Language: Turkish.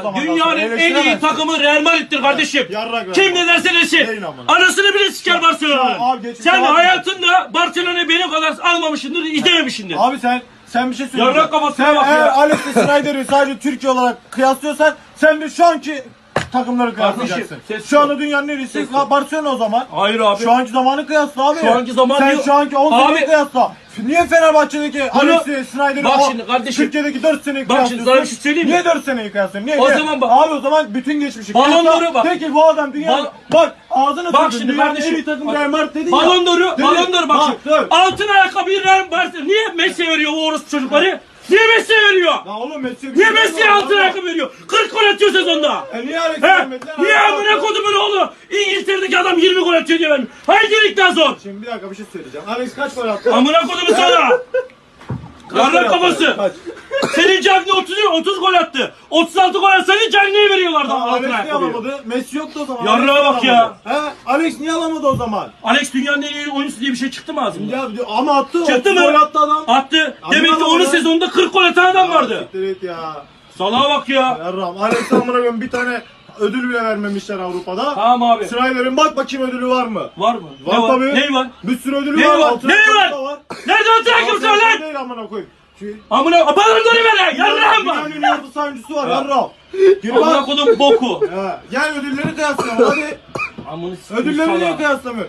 o zaman. Dünyanın en iyi takımı Real Madrid'dir kardeşim. Yarrak ver. Kim ne derse desin. Amına. Anasını bile siker Ya abi Barcelona'nın. geçmiş Sen hayatında Barcelona'yı benim kadar almamışsındır, izlememişsindir. Abi sen sen bir şey söyleyeceğim. Yarrak kafasına Sen bak eğer ya. Alex de Snyder'i sadece Türkiye olarak kıyaslıyorsan sen de şu anki takımları kıyaslayacaksın. ses Şu yok. anda dünyanın en iyisi Ses yok. Barcelona o zaman. Hayır abi. Şu anki zamanı kıyasla abi. Şu anki zaman Sen diyor- şu anki 10 Abi- seneyi kıyasla. Niye Fenerbahçe'deki Bunu- Alex'i, Snyder'i Bak o şimdi kardeşim. Türkiye'deki 4 seneyi Bak şimdi kıyaslıyorsun? sana bir şey söyleyeyim mi? Niye 4 seneyi kıyaslıyorsun? Niye? O Niye? zaman bak- Abi o zaman bütün geçmişi Balon kıyasla. d'Or'u bak. Peki bu adam dünya... Bal- Bak ağzını Bak şimdi Dünyanın kardeşim. en iyi takım Real Madrid dedin ya. Balon d'Or'u, Dedin. Balon d'Or'u bak şimdi. Altın ayakkabıyı Real Barcelona. Niye Messi veriyor o orospu çocukları? Niye Messi veriyor? Ya oğlum Messi... Niye Messi altın ayakkabı veriyor? 40 atıyor sezonda. E niye Alex He? lan? Niye amına kodumun oğlu? İngiltere'deki adam 20 gol atıyor diye vermiyor. Haydi lig daha zor. Şimdi bir dakika bir şey söyleyeceğim. Alex kaç gol attı? Amına kodumu sana. gol attı? kafası. Kaç? Senin Cagney 30, 30 gol attı. 36 gol atsaydı Cagney'i veriyorlardı Aa, Alex niye ayakkabıyı. alamadı? Messi yoktu o zaman. Yarrağa Alex niye bak ya. alamadı? He? Alex niye alamadı o zaman? Alex dünyanın en iyi oyuncusu diye bir şey çıktı mı ağzımda? Ya ama attı. Çıktı otuz mı? Gol attı adam. Attı. Demek ki alamadı. onun sezonunda 40 gol atan adam vardı. Siktir et ya. Salaha bak ya. Yarram. Alex koyayım bir tane ödül bile vermemişler Avrupa'da. Tamam abi. Snyder'in bak bakayım ödülü var mı? Var mı? Var ne var? tabii. Ne var? Bir sürü ödülü Ne var. var? altın Ne ayakkabı var? da Nerede Altın var lan? değil amına koyayım. Şu- Amına donu ver lan. Yarrağım var. Dünyanın en iyi orta saha oyuncusu var. Ya. Yarram. Gir Amına bak. kodum boku. Ya, Gel ödülleri kıyaslayalım hadi. Amına sikeyim Ödülleri niye salaha. kıyaslamıyor?